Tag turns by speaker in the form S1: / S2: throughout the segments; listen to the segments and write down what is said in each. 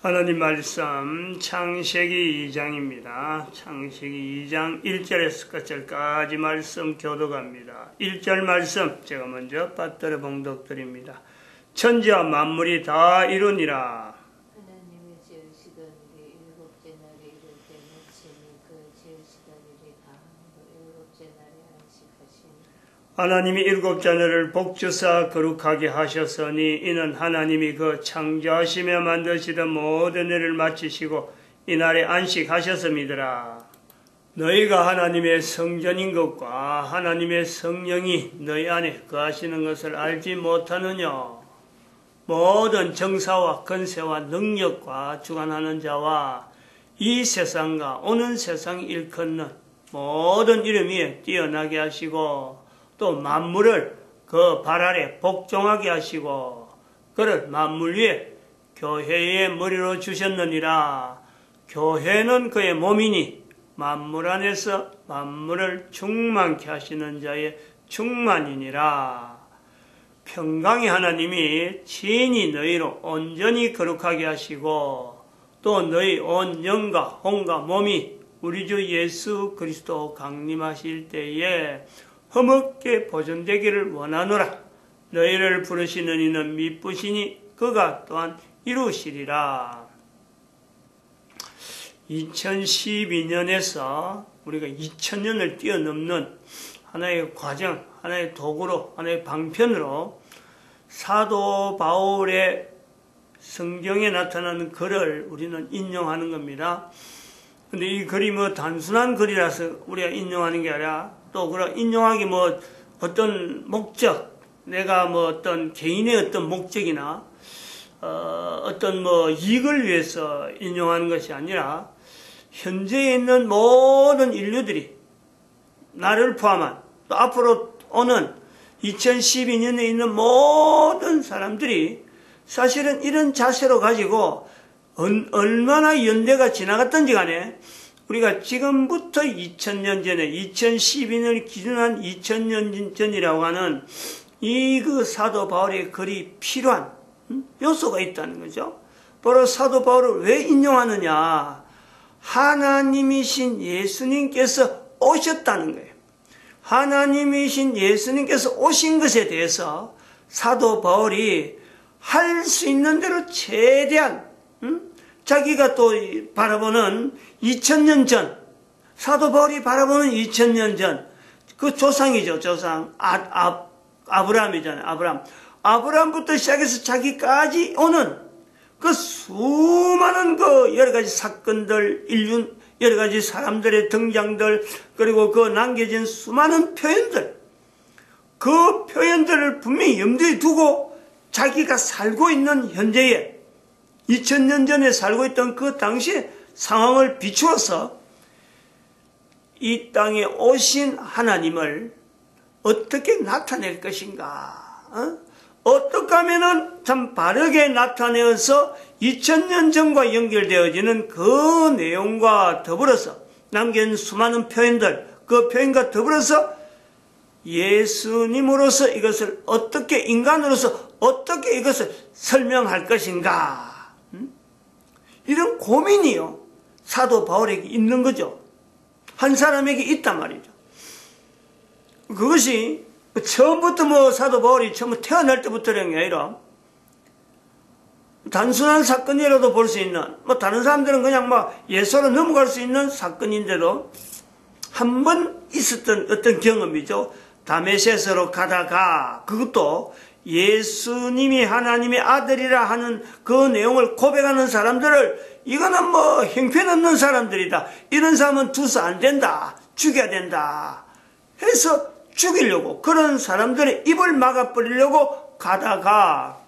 S1: 하나님 말씀 창세기 2장입니다. 창세기 2장 1절에서 끝절까지 말씀 교도갑니다. 1절 말씀 제가 먼저 빠뜨려 봉독드립니다. 천지와 만물이 다 이루니라.
S2: 하나님이 지으시던 일이 일곱째 날에 이를 때 마침이 그 지으시던 일이 다함으로 일곱째 날에 안식하시니
S1: 하나님이 일곱 자녀를 복주사 거룩하게 하셨으니 이는 하나님이 그 창조하시며 만드시던 모든 일을 마치시고 이날에 안식하셨음이더라. 너희가 하나님의 성전인 것과 하나님의 성령이 너희 안에 거하시는 것을 알지 못하느냐? 모든 정사와 건세와 능력과 주관하는 자와 이 세상과 오는 세상 일컫는 모든 이름 위에 뛰어나게 하시고 또 만물을 그 발 아래 복종하게 하시고 그를 만물 위에 교회의 머리로 주셨느니라. 교회는 그의 몸이니 만물 안에서 만물을 충만케 하시는 자의 충만이니라. 평강의 하나님이 친히 너희로 온전히 거룩하게 하시고 또 너희 온 영과 혼과 몸이 우리 주 예수 그리스도 강림하실 때에 허먹게 보존되기를 원하노라. 너희를 부르시는 이는 미쁘시니 그가 또한 이루시리라. 2012년에서 우리가 2000년을 뛰어넘는 하나의 과정, 하나의 도구로, 하나의 방편으로 사도 바울의 성경에 나타나는 글을 우리는 인용하는 겁니다. 근데 이 글이 뭐 단순한 글이라서 우리가 인용하는 게 아니라 또 그런 인용하기 뭐 어떤 목적, 내가 뭐 어떤 개인의 어떤 목적이나 어, 어떤 뭐 이익을 위해서 인용하는 것이 아니라 현재에 있는 모든 인류들이 나를 포함한 또 앞으로 오는 2012년에 있는 모든 사람들이 사실은 이런 자세로 가지고 얼마나 연대가 지나갔던지 간에 우리가 지금부터 2000년 전에 2012년을 기준한 2000년 전이라고 하는 이 그 사도 바울의 글이 필요한 요소가 있다는 거죠. 바로 사도 바울을 왜 인용하느냐? 하나님이신 예수님께서 오셨다는 거예요. 하나님이신 예수님께서 오신 것에 대해서 사도 바울이 할 수 있는 대로 최대한 음? 자기가 또 바라보는 2000년 전 사도 바울이 바라보는 2000년 전 그 조상이죠 조상. 아, 아, 아브라함이잖아요 아브라함. 아브라함부터 시작해서 자기까지 오는 그 수많은 그 여러 가지 사건들 인류 여러 가지 사람들의 등장들 그리고 그 남겨진 수많은 표현들. 그 표현들을 분명히 염두에 두고 자기가 살고 있는 현재에 2000년 전에 살고 있던 그 당시의 상황을 비추어서 이 땅에 오신 하나님을 어떻게 나타낼 것인가? 어? 떻게 하면은 참 바르게 나타내어서 2000년 전과 연결되어지는 그 내용과 더불어서 남긴 수많은 표현들, 그 표현과 더불어서 예수님으로서 이것을 어떻게 인간으로서 어떻게 이것을 설명할 것인가? 음? 이런 고민이요. 사도 바울에게 있는 거죠. 한 사람에게 있단 말이죠. 그것이 처음부터 뭐 사도 바울이 처음 태어날 때부터 그런 게 아니라 단순한 사건이라도 볼 수 있는 뭐 다른 사람들은 그냥 막 예서로 넘어갈 수 있는 사건인데도 한 번 있었던 어떤 경험이죠. 다메섹으로 가다가 그것도 예수님이 하나님의 아들이라 하는 그 내용을 고백하는 사람들을 이거는 뭐 형편없는 사람들이다. 이런 사람은 두서 안 된다. 죽여야 된다. 해서 죽이려고 그런 사람들의 입을 막아버리려고 가다가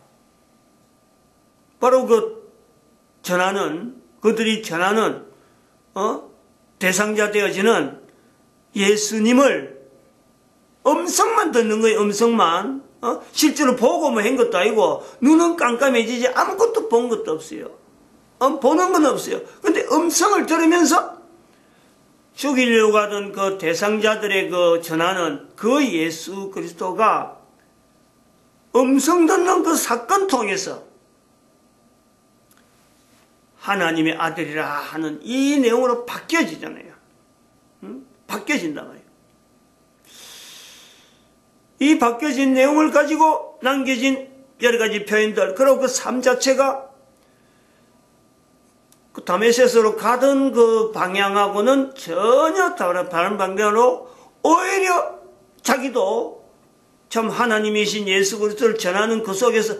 S1: 바로 그 전하는 그들이 전하는 어? 대상자 되어지는 예수님을 음성만 듣는 거예요. 음성만 어? 실제로 보고 뭐 한 것도 아니고 눈은 깜깜해지지 아무것도 본 것도 없어요. 어? 보는 건 없어요. 근데 음성을 들으면서 죽이려고 하던 그 대상자들의 그 전하는 그 예수 그리스도가 음성 듣는 그 사건 통해서 하나님의 아들이라 하는 이 내용으로 바뀌어지잖아요. 응? 바뀌어진단 말이에요. 이 바뀌어진 내용을 가지고 남겨진 여러 가지 표현들, 그리고 그 삶 자체가 그 다메섹스로 가던 그 방향하고는 전혀 다른 방향으로 오히려 자기도 참 하나님이신 예수 그리스도를 전하는 그 속에서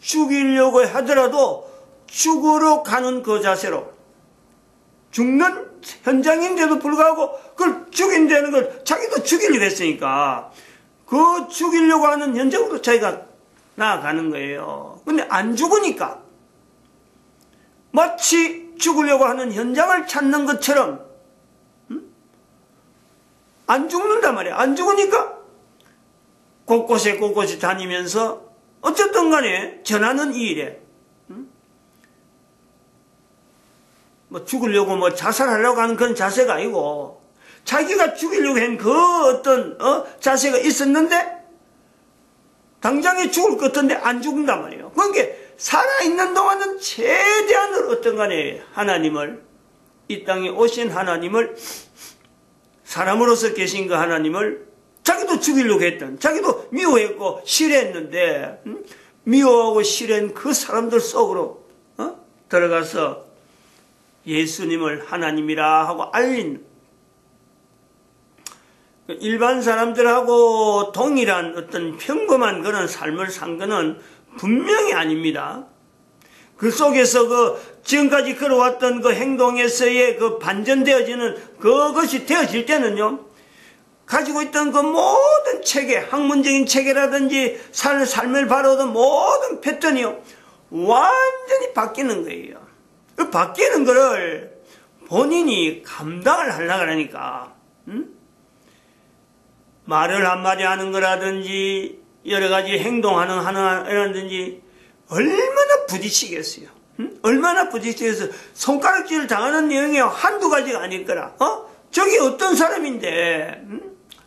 S1: 죽이려고 하더라도 죽으러 가는 그 자세로 죽는 현장인데도 불구하고 그걸 죽인다는 걸 자기도 죽이려고 했으니까 그 죽이려고 하는 현장으로 자기가 나아가는 거예요. 근데 안 죽으니까 마치 죽으려고 하는 현장을 찾는 것처럼 음? 안 죽는단 말이야. 안 죽으니까 곳곳에 곳곳에 다니면서 어쨌든 간에 전하는 이 일에 음? 뭐 죽으려고 뭐 자살하려고 하는 그런 자세가 아니고 자기가 죽이려고 한 그 어떤 어? 자세가 있었는데 당장에 죽을 것 같은데 안 죽는단 말이에요. 그러니까 살아있는 동안은 최대한으로 어떤 간에 하나님을 이 땅에 오신 하나님을 사람으로서 계신 그 하나님을 자기도 죽이려고 했던 자기도 미워했고 싫어했는데 음? 미워하고 싫어한 그 사람들 속으로 어? 들어가서 예수님을 하나님이라 하고 알린 일반 사람들하고 동일한 어떤 평범한 그런 삶을 산 거는 분명히 아닙니다. 그 속에서 그 지금까지 걸어왔던 그 행동에서의 그 반전되어지는 그것이 되어질 때는요, 가지고 있던 그 모든 체계, 학문적인 체계라든지 살, 삶을 바라던 모든 패턴이요, 완전히 바뀌는 거예요. 그 바뀌는 거를 본인이 감당을 하려고 하니까, 음? 말을 한마디 하는 거라든지 여러 가지 행동하는 하나라든지 얼마나 부딪히겠어요. 응? 얼마나 부딪히겠어. 손가락질 당하는 내용이 한두 가지가 아닐 거라. 어? 저기 어떤 사람인데, 응?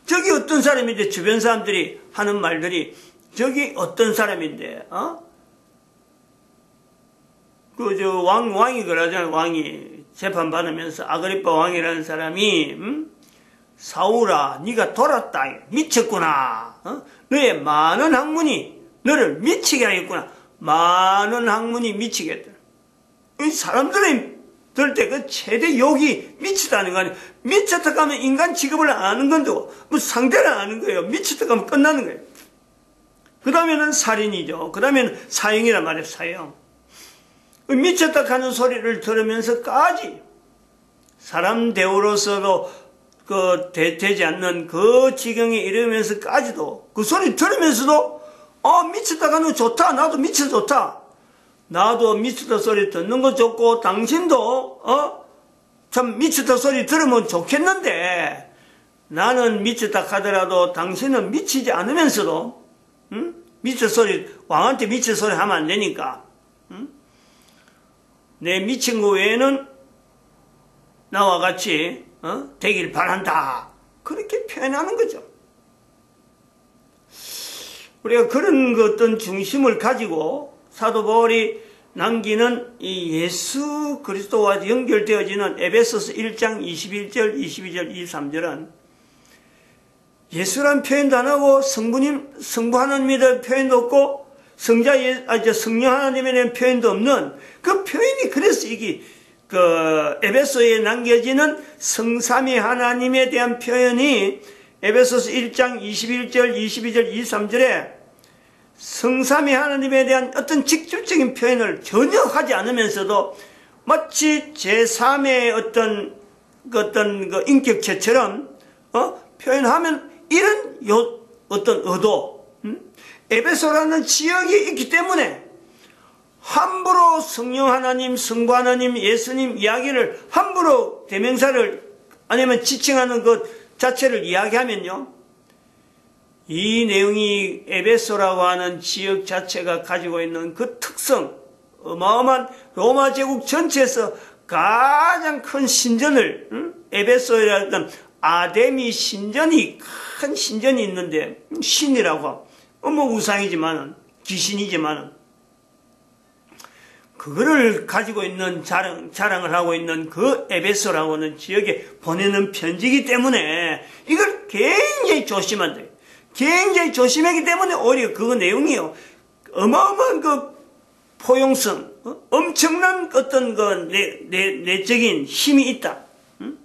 S1: 저기 어떤 사람인데 주변 사람들이 하는 말들이 저기 어떤 사람인데, 어? 그 저 왕 왕이 그러잖아 왕이 재판 받으면서 아그리파 왕이라는 사람이 응? 사울아, 네가 돌았다. 미쳤구나. 어? 너의 많은 학문이 너를 미치게 하겠구나. 많은 학문이 미치겠다. 이 사람들이 들 때 그 최대 욕이 미치다는 거 아니야. 미쳤다 하면 인간 직업을 아는 건데, 뭐 상대를 아는 거예요. 미쳤다 하면 끝나는 거예요. 그 다음에는 살인이죠. 그 다음에는 사형이란 말이에요, 사형. 그 미쳤다 하는 소리를 들으면서까지 사람 대우로서도 그 되, 지 않는 그 지경에 이르면서까지도 그 소리 들으면서도 어 미쳤다 가는 좋다 나도 미쳐 좋다 나도 미쳤다 소리 듣는 거 좋고 당신도 어 참 미쳤다 소리 들으면 좋겠는데 나는 미쳤다 하더라도 당신은 미치지 않으면서도 응? 미쳐 소리 왕한테 미쳐 소리 하면 안 되니까 응? 내 미친 거 외에는 나와 같이 어? 되길 바란다. 그렇게 표현하는 거죠. 우리가 그런 그 어떤 중심을 가지고 사도 바울이 남기는 이 예수 그리스도와 연결되어지는 에베소스 1장 21절, 22절, 23절은 예수란 표현도 안 하고 성부님, 성부 하나님에 표현도 없고 성자 예, 아, 성령 하나님에 대한 표현도 없는 그 표현이 그래서 이게 그 에베소에 남겨지는 성삼위 하나님에 대한 표현이 에베소서 1장 21절, 22절, 23절에 성삼위 하나님에 대한 어떤 직접적인 표현을 전혀 하지 않으면서도 마치 제3의 어떤 그 어떤 그 인격체처럼 어? 표현하면 이런 요 어떤 의도 음? 에베소라는 지역이 있기 때문에 함부로 성령 하나님, 성부 하나님, 예수님 이야기를 함부로 대명사를 아니면 지칭하는 것 자체를 이야기하면요. 이 내용이 에베소라고 하는 지역 자체가 가지고 있는 그 특성, 어마어마한 로마 제국 전체에서 가장 큰 신전을 응? 에베소라는 아데미 신전이 큰 신전이 있는데 신이라고 뭐 우상이지만은 귀신이지만은 그거를 가지고 있는 자랑, 자랑을 하고 있는 그 에베소라고는 지역에 보내는 편지이기 때문에 이걸 굉장히 조심한 돼. 굉장히 조심하기 때문에 오히려 그 내용이요. 어마어마한 그 포용성, 어? 엄청난 어떤 그 내, 내, 내적인 힘이 있다. 응?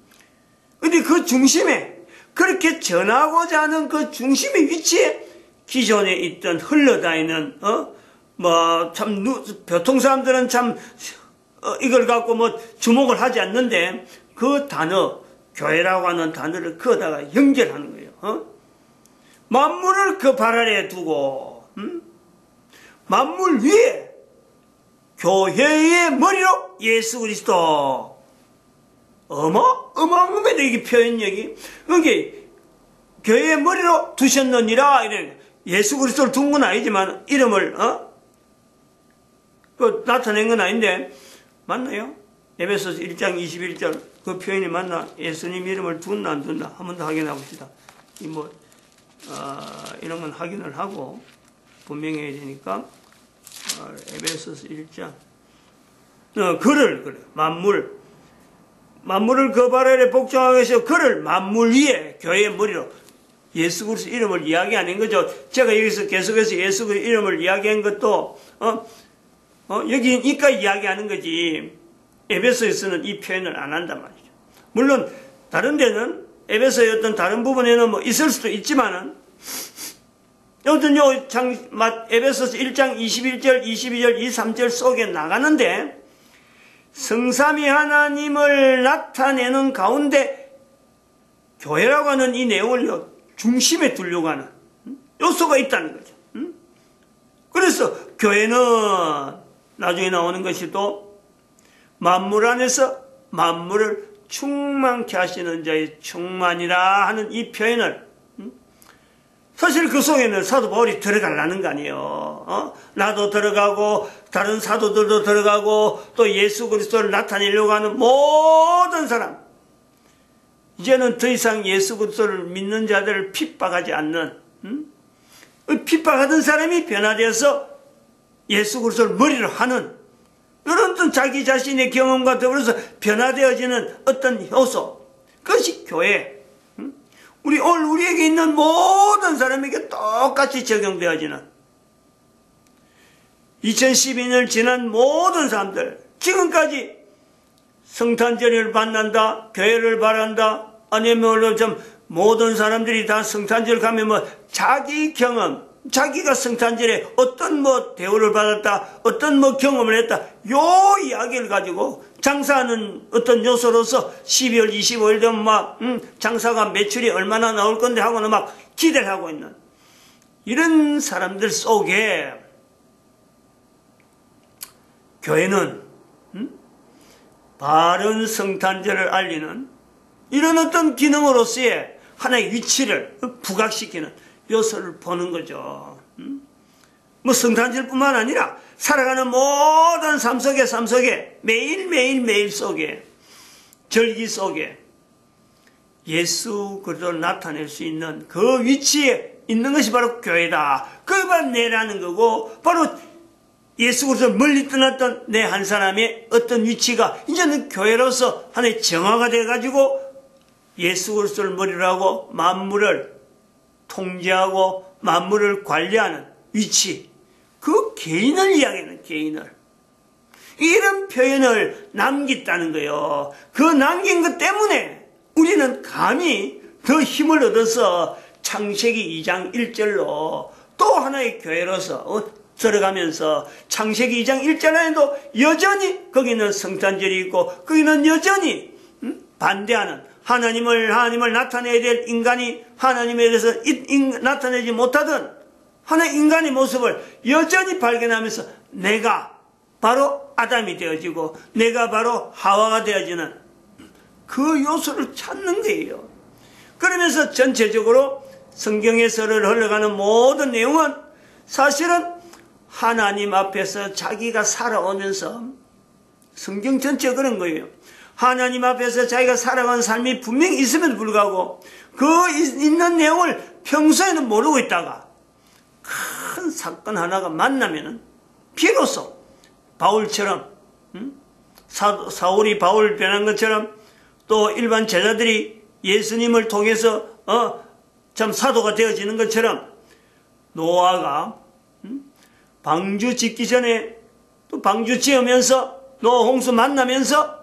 S1: 근데 그 중심에 그렇게 전하고자 하는 그 중심의 위치에 기존에 있던 흘러다니는 어? 뭐참 교통 사람들은 참 어, 이걸 갖고 뭐 주목을 하지 않는데 그 단어 교회라고 하는 단어를 그어다가 연결하는 거예요. 어? 만물을 그 발 아래에 두고 음? 만물 위에 교회의 머리로 예수 그리스도 어마 어마어마해 이게 표현력이 그게 교회의 머리로 두셨느니라 이래 예수 그리스도를 둔 건 아니지만 이름을 어? 그 나타낸 건 아닌데 맞나요? 에베소서 1장 21절 그 표현이 맞나? 예수님 이름을 둔나 안 둔나 한번 더 확인해 봅시다. 이뭐 어, 이런 건 확인을 하고 분명해야 되니까 어, 에베소서 1장 어, 그를 그래 만물 만물을 그 발 아래 복종하기 위해서 그를 만물 위에 교회의 머리로 예수 그리스도 이름을 이야기 하는 거죠. 제가 여기서 계속해서 예수 그리스도 이름을 이야기한 것도 어, 어, 여기 이까 이야기하는 거지. 에베소에서는 이 표현을 안 한단 말이죠. 물론 다른 데는 에베소의 어떤 다른 부분에는 뭐 있을 수도 있지만은 여튼 요 장, 에베소서 1장 21절, 22절, 23절 속에 나가는데 성삼위 하나님을 나타내는 가운데 교회라고 하는 이 내용을 중심에 두려고 하는 요소가 있다는 거죠. 그래서 교회는 나중에 나오는 것이 또 만물 안에서 만물을 충만케 하시는 자의 충만이라 하는 이 표현을 사실 그 속에는 사도 바울이 들어가려는 거 아니에요. 어? 나도 들어가고 다른 사도들도 들어가고 또 예수 그리스도를 나타내려고 하는 모든 사람 이제는 더 이상 예수 그리스도를 믿는 자들을 핍박하지 않는 음? 핍박하던 사람이 변화되어서 예수 그리스도를 머리로 하는 이런 어떤 자기 자신의 경험과 더불어서 변화되어지는 어떤 효소. 그것이 교회. 우리 오늘 우리에게 있는 모든 사람에게 똑같이 적용되어지는 2012년 지난 모든 사람들 지금까지 성탄절을 만난다 교회를 바란다 아니면 좀 모든 사람들이 다 성탄절 가면 뭐 자기 경험 자기가 성탄절에 어떤 뭐 대우를 받았다, 어떤 뭐 경험을 했다, 요 이야기를 가지고 장사하는 어떤 요소로서 12월 25일 되면 막, 음, 장사가 매출이 얼마나 나올 건데 하고는 막 기대를 하고 있는 이런 사람들 속에 교회는, 음? 바른 성탄절을 알리는 이런 어떤 기능으로서의 하나의 위치를 부각시키는 요소를 보는 거죠. 음? 뭐 성탄절뿐만 아니라 살아가는 모든 삶 속에 삶 속에 매일매일 매일 속에 절기 속에 예수 그리스도를 나타낼 수 있는 그 위치에 있는 것이 바로 교회다. 바로 내라는 거고 바로 예수 그리스도 멀리 떠났던 내 한 사람의 어떤 위치가 이제는 교회로서 하나의 정화가 돼 가지고 예수 그리스도를 머리로 하고 만물을 통제하고 만물을 관리하는 위치, 그 개인을 이야기하는 개인을. 이런 표현을 남겼다는 거예요. 그 남긴 것 때문에 우리는 감히 더 힘을 얻어서 창세기 2장 1절로 또 하나의 교회로서 어, 들어가면서 창세기 2장 1절에도 여전히 거기는 성탄절이 있고 거기는 여전히 반대하는 하나님을 하나님을 나타내야 될 인간이 하나님에 대해서 나타내지 못하던 하나의 인간의 모습을 여전히 발견하면서 내가 바로 아담이 되어지고 내가 바로 하와가 되어지는 그 요소를 찾는 거예요. 그러면서 전체적으로 성경에서를 흘러가는 모든 내용은 사실은 하나님 앞에서 자기가 살아오면서 성경 전체 그런 거예요. 하나님 앞에서 자기가 살아간 삶이 분명히 있음에도 불구하고 그 있는 내용을 평소에는 모르고 있다가 큰 사건 하나가 만나면은 비로소 바울처럼 음? 사, 사울이 바울 변한 것처럼 또 일반 제자들이 예수님을 통해서 어, 참 사도가 되어지는 것처럼 노아가 음? 방주 짓기 전에 또 방주 지으면서 노아 홍수 만나면서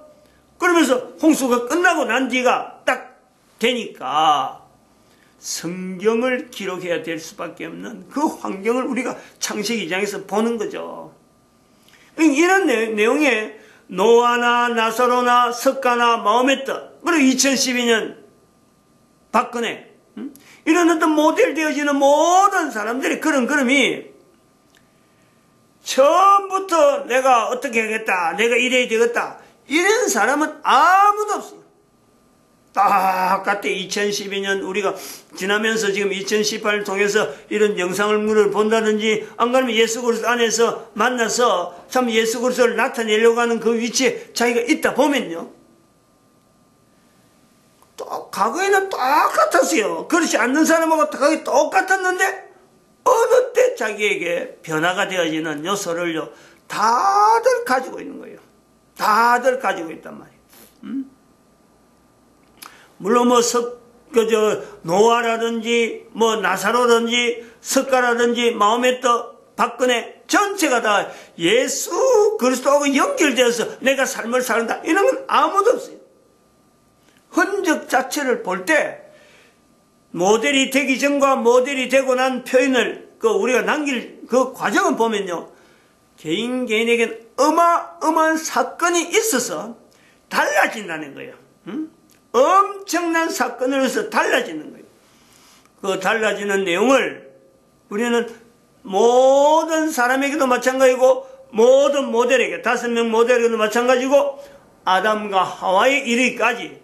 S1: 그러면서 홍수가 끝나고 난 뒤가 딱 되니까 성경을 기록해야 될 수밖에 없는 그 환경을 우리가 창세기 2장에서 보는 거죠. 이런 내용에 노아나 나사로나 석가나 마호메트 그리고 2012년 박근혜 이런 어떤 모델 되어지는 모든 사람들이 그런 그림이 처음부터 내가 어떻게 하겠다 내가 이래야 되겠다 이런 사람은 아무도 없어요. 똑같아 2012년 우리가 지나면서 지금 2018을 통해서 이런 영상을 본다든지 안 그러면 예수 그리스도 안에서 만나서 참 예수 그리스도를 나타내려고 하는 그 위치에 자기가 있다 보면요. 또 과거에는 똑같았어요. 그렇지 않는 사람하고 거의 똑같았는데 어느 때 자기에게 변화가 되어지는 요소를요. 다들 가지고 있는 거예요. 다들 가지고 있단 말이에요. 음? 물론 뭐 석, 그저 노아라든지 뭐 나사로든지 석가라든지 마음에 떠 박근혜 전체가 다 예수 그리스도하고 연결되어서 내가 삶을 사는다 이런 건 아무도 없어요. 흔적 자체를 볼 때 모델이 되기 전과 모델이 되고 난 표현을 그 우리가 남길 그 과정을 보면요. 개인 개인에게는 어마어마한 사건이 있어서 달라진다는 거예요. 응? 엄청난 사건으로서 달라지는 거예요. 그 달라지는 내용을 우리는 모든 사람에게도 마찬가지고 모든 모델에게 다섯 명 모델에게도 마찬가지고 아담과 하와의 이르기까지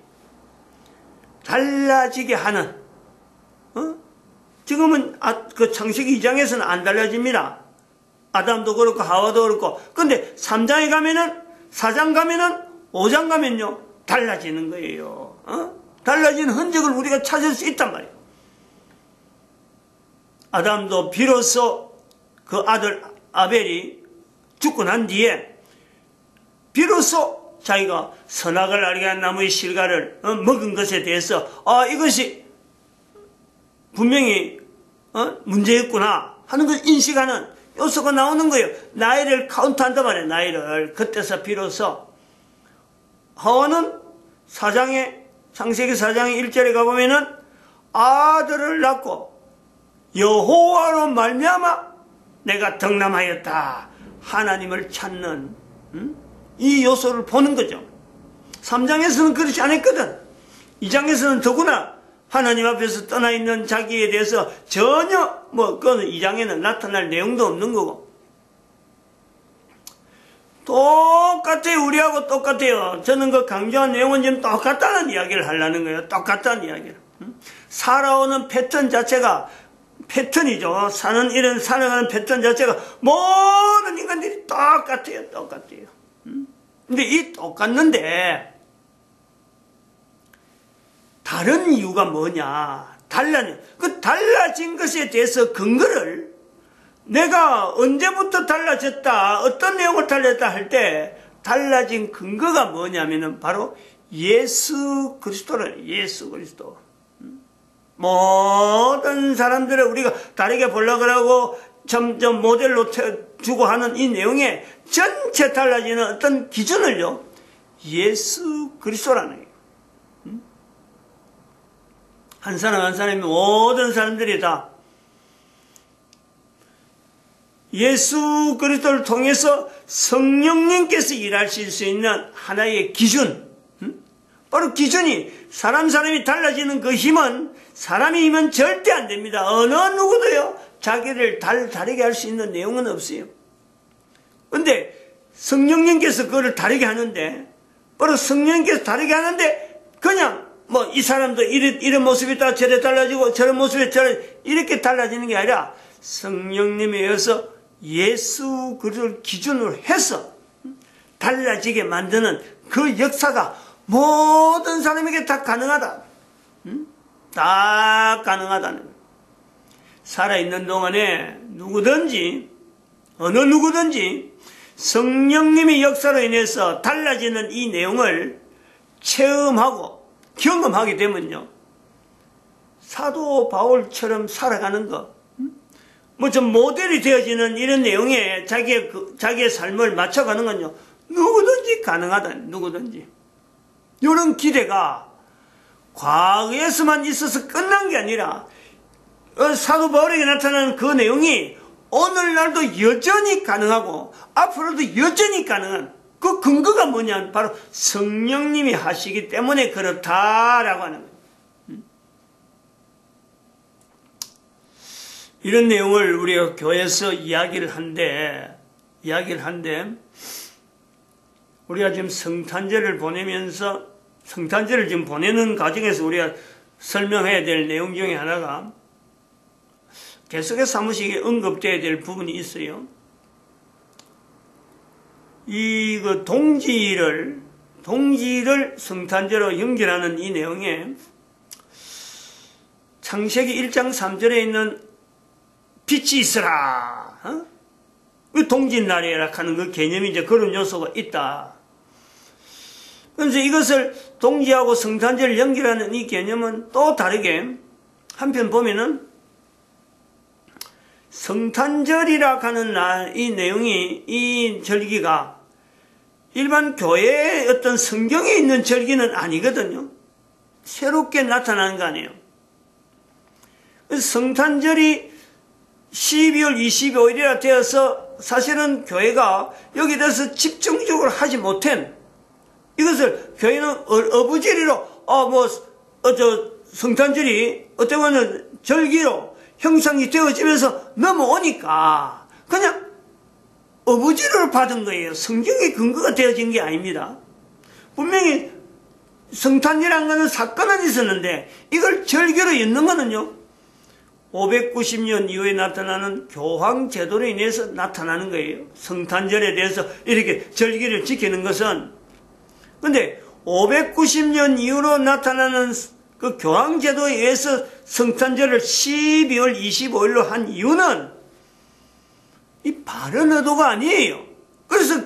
S1: 달라지게 하는 어? 지금은 아, 그 창세기 2장에서는 안 달라집니다. 아담도 그렇고 하와도 그렇고 근데 3장에 가면은 4장 가면은 5장 가면요 달라지는 거예요. 어? 달라진 흔적을 우리가 찾을 수 있단 말이에요. 아담도 비로소 그 아들 아벨이 죽고 난 뒤에 비로소 자기가 선악을 알게 한 나무의 실과를 어, 먹은 것에 대해서 아 이것이 분명히 어, 문제였구나 하는 걸 인식하는 요소가 나오는 거예요. 나이를 카운트한단 말이에요. 나이를 그때서 비로소 하와는 사장의 창세기 사장의 1절에 가보면은 아들을 낳고 여호와로 말미암아 내가 덕남하였다. 하나님을 찾는 음? 이 요소를 보는 거죠. 3장에서는 그렇지 않았거든. 2장에서는 더구나 하나님 앞에서 떠나 있는 자기에 대해서 전혀 뭐 그거는 2장에는 나타날 내용도 없는 거고 똑같아요. 우리하고 똑같아요. 저는 그 강조한 내용은 지금 똑같다는 이야기를 하려는 거예요. 똑같다는 이야기를. 살아오는 패턴 자체가 패턴이죠. 사는 이런 살아가는 패턴 자체가 모든 인간들이 똑같아요. 똑같아요. 근데 이 똑같는데 다른 이유가 뭐냐? 달라는 그 달라진 것에 대해서 근거를 내가 언제부터 달라졌다, 어떤 내용을 달라졌다 할 때 달라진 근거가 뭐냐면은 바로 예수 그리스도를 예수 그리스도. 모든 사람들을 우리가 다르게 보려고 하고 점점 모델로 주고 하는 이 내용에 전체 달라지는 어떤 기준을요, 예수 그리스도라는 거예요. 한 사람 한 사람이 모든 사람들이 다 예수 그리스도를 통해서 성령님께서 일하실 수 있는 하나의 기준, 바로 기준이 사람 사람이 달라지는 그 힘은 사람의 힘은 절대 안 됩니다. 어느 누구도요 자기를 달, 다르게 할 수 있는 내용은 없어요. 근데 성령님께서 그거를 다르게 하는데 바로 성령님께서 다르게 하는데 그냥 뭐 이 사람도 이런, 이런 모습이 다 저래 달라지고 저런 모습이 저래 이렇게 달라지는 게 아니라 성령님에 의해서 예수 그리스도를 기준으로 해서 달라지게 만드는 그 역사가 모든 사람에게 다 가능하다. 다 가능하다는 살아있는 동안에 누구든지 어느 누구든지 성령님의 역사로 인해서 달라지는 이 내용을 체험하고 경험하게 되면요. 사도 바울처럼 살아가는 것, 뭐 좀 모델이 되어지는 이런 내용에 자기의, 그, 자기의 삶을 맞춰가는 건요. 누구든지 가능하다. 누구든지. 이런 기대가 과거에서만 있어서 끝난 게 아니라 어, 사도 바울에게 나타나는 그 내용이 오늘날도 여전히 가능하고 앞으로도 여전히 가능한 그 근거가 뭐냐 바로 성령님이 하시기 때문에 그렇다라고 하는 거예요. 음? 이런 내용을 우리가 교회에서 이야기를 한데 이야기를 한데 우리가 지금 성탄절을 보내면서 성탄절을 지금 보내는 과정에서 우리가 설명해야 될 내용 중에 하나가 계속해서 사무실에 언급되어야 될 부분이 있어요. 이 그 동지를 동지를 성탄절로 연결하는 이 내용에 창세기 1장 3절에 있는 빛이 있으라. 어? 그 동짓날이라 하는 그 개념이 이제 그런 요소가 있다. 그래서 이것을 동지하고 성탄절을 연결하는 이 개념은 또 다르게 한편 보면은 성탄절이라 하는 날, 이 내용이, 이 절기가 일반 교회의 어떤 성경에 있는 절기는 아니거든요. 새롭게 나타나는 거 아니에요. 성탄절이 12월 25일이라 되어서 사실은 교회가 여기에 대해서 집중적으로 하지 못한 이것을 교회는 어부지리로 어뭐 어, 저 성탄절이 어떻게 보면 절기로 형성이 되어지면서 넘어오니까 그냥 어부지를 받은 거예요. 성경의 근거가 되어진 게 아닙니다. 분명히 성탄이라는 것은 사건은 있었는데 이걸 절기로 엮는 것은요. 590년 이후에 나타나는 교황 제도로 인해서 나타나는 거예요. 성탄절에 대해서 이렇게 절기를 지키는 것은 근데 590년 이후로 나타나는 그 교황 제도에 의해서 성탄절을 12월 25일로 한 이유는 이 바른 의도가 아니에요. 그래서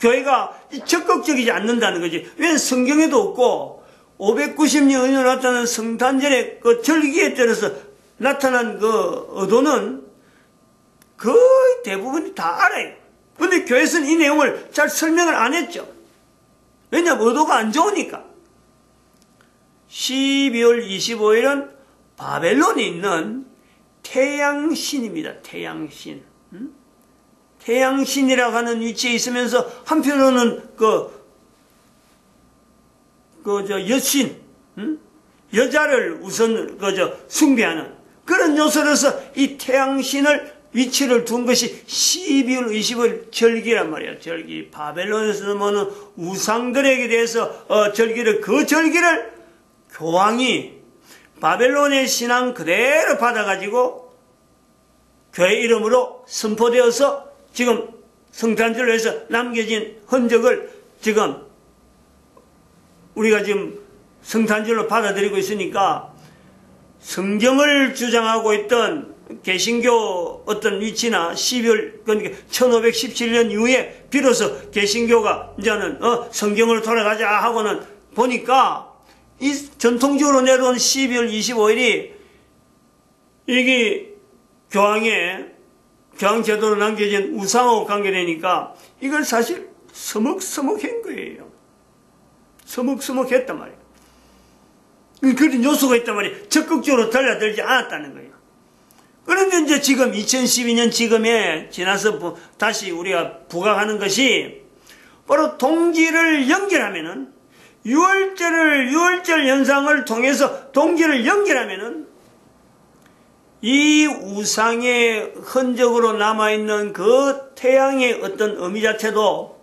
S1: 교회가 적극적이지 않는다는 거지. 왜 성경에도 없고 590년에 나타난 성탄절의 그 절기에 따라서 나타난 그 의도는 거의 대부분이 다 알아요. 근데 교회에서는 이 내용을 잘 설명을 안 했죠. 왜냐하면 의도가 안 좋으니까. 12월 25일은 바벨론에 있는 태양신입니다. 태양신. 음? 태양신이라고 하는 위치에 있으면서 한편으로는 그, 그, 저, 여신, 음? 여자를 우선, 그, 저, 숭배하는 그런 요소로서 이 태양신을 위치를 둔 것이 12월 20일 절기란 말이야. 절기. 바벨론에서 넘어오는 우상들에게 대해서 어, 절기를, 그 절기를 교황이 바벨론의 신앙 그대로 받아가지고 교회 이름으로 선포되어서 지금 성탄절로 해서 남겨진 흔적을 지금 우리가 지금 성탄절로 받아들이고 있으니까 성경을 주장하고 있던 개신교 어떤 위치나 12월 그러니까 1517년 이후에 비로소 개신교가 이제는 어, 성경으로 돌아가자 하고는 보니까 이 전통적으로 내려온 12월 25일이 이게 교황의 교황 제도로 남겨진 우상하고 관계되니까 이걸 사실 서먹서먹한 거예요. 서먹서먹했단 말이에요. 그런 요소가 있단 말이에요. 적극적으로 달려들지 않았다는 거예요. 그런데 이제 지금 2012년 지금에 지나서 다시 우리가 부각하는 것이 바로 동지를 연결하면은 6월절을 6월절 현상을 통해서 동지를 연결하면은 이 우상의 흔적으로 남아있는 그 태양의 어떤 의미 자체도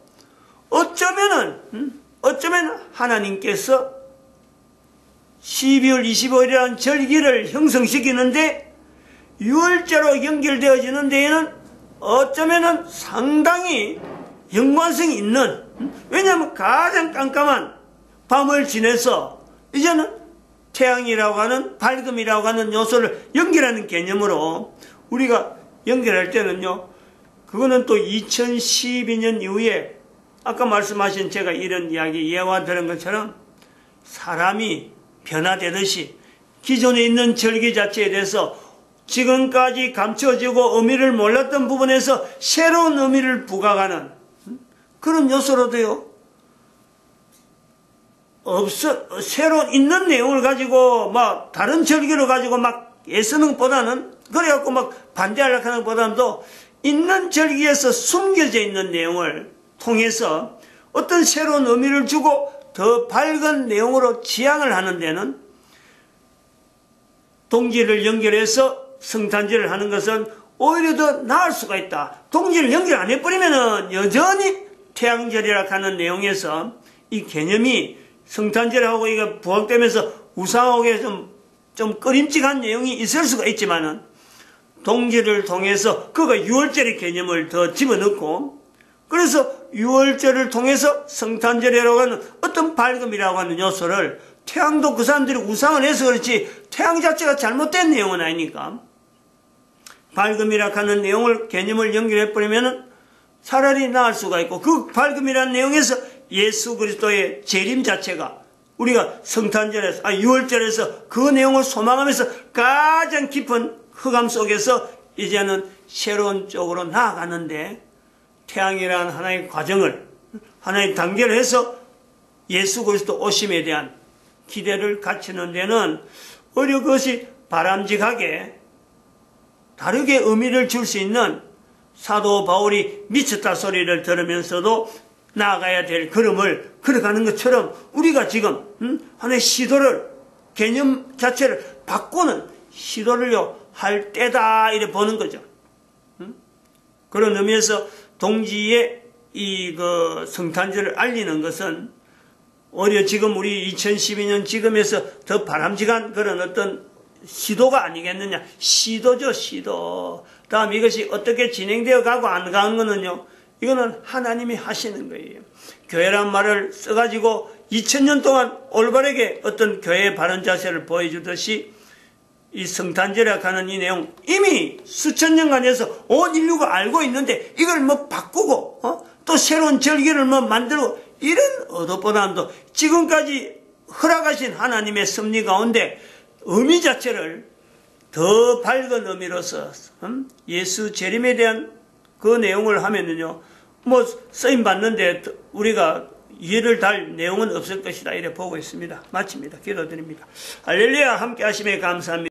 S1: 어쩌면은, 음, 어쩌면 하나님께서 12월 25일이라는 절기를 형성시키는데 6월째로 연결되어지는 데에는 어쩌면은 상당히 연관성이 있는, 음, 왜냐하면 가장 깜깜한 밤을 지내서 이제는 태양이라고 하는 밝음이라고 하는 요소를 연결하는 개념으로 우리가 연결할 때는요, 그 그거는 또 2012년 이후에 아까 말씀하신 제가 이런 이야기 예화 들은 것처럼 사람이 변화되듯이 기존에 있는 절기 자체에 대해서 지금까지 감춰지고 의미를 몰랐던 부분에서 새로운 의미를 부각하는 그런 요소로도요. 없어 새로 있는 내용을 가지고 막 다른 절기를 가지고 막 애쓰는 것보다는 그래갖고 막 반대하려고 하는 것보다도 있는 절기에서 숨겨져 있는 내용을 통해서 어떤 새로운 의미를 주고 더 밝은 내용으로 지향을 하는 데는 동지를 연결해서 성탄절을 하는 것은 오히려 더 나을 수가 있다. 동지를 연결 안 해버리면은 여전히 태양절이라 하는 내용에서 이 개념이 성탄절하고 이거 부각되면서 우상하게 좀, 좀 꺼림칙한 내용이 있을 수가 있지만은 동지를 통해서 그가 유월절의 개념을 더 집어넣고 그래서 유월절을 통해서 성탄절이라고 하는 어떤 밝음이라고 하는 요소를 태양도 그 사람들이 우상을 해서 그렇지 태양 자체가 잘못된 내용은 아니니까 밝음이라 하는 내용을 개념을 연결해 버리면은 차라리 나을 수가 있고 그 밝음이라는 내용에서 예수 그리스도의 재림 자체가 우리가 성탄절에서 아 6월절에서 그 내용을 소망하면서 가장 깊은 흑암 속에서 이제는 새로운 쪽으로 나아가는데 태양이라는 하나의 과정을 하나의 단계를 해서 예수 그리스도 오심에 대한 기대를 갖추는 데는 오히려 그것이 바람직하게 다르게 의미를 줄 수 있는 사도 바울이 미쳤다 소리를 들으면서도 나아가야 될 걸음을 걸어가는 것처럼 우리가 지금 음? 하나의 시도를 개념 자체를 바꾸는 시도를요 할 때다 이래 보는 거죠. 음? 그런 의미에서 동지의 이 그 성탄절을 알리는 것은 오히려 지금 우리 2012년 지금에서 더 바람직한 그런 어떤 시도가 아니겠느냐. 시도죠, 시도. 다음 이것이 어떻게 진행되어 가고 안 가는 거는요. 이거는 하나님이 하시는 거예요. 교회란 말을 써가지고 2000년 동안 올바르게 어떤 교회의 바른 자세를 보여주듯이 이 성탄절에 가는 이 내용 이미 수천 년간에서 온 인류가 알고 있는데 이걸 뭐 바꾸고 어? 또 새로운 절기를 뭐 만들고 이런 의도보다도 지금까지 허락하신 하나님의 섭리 가운데 의미 자체를 더 밝은 의미로서 음? 예수 재림에 대한 그 내용을 하면은요 뭐 쓰임 받는데 우리가 이해를 달 내용은 없을 것이다. 이래 보고 있습니다. 마칩니다. 기도드립니다. 할렐루야. 함께 하심에 감사합니다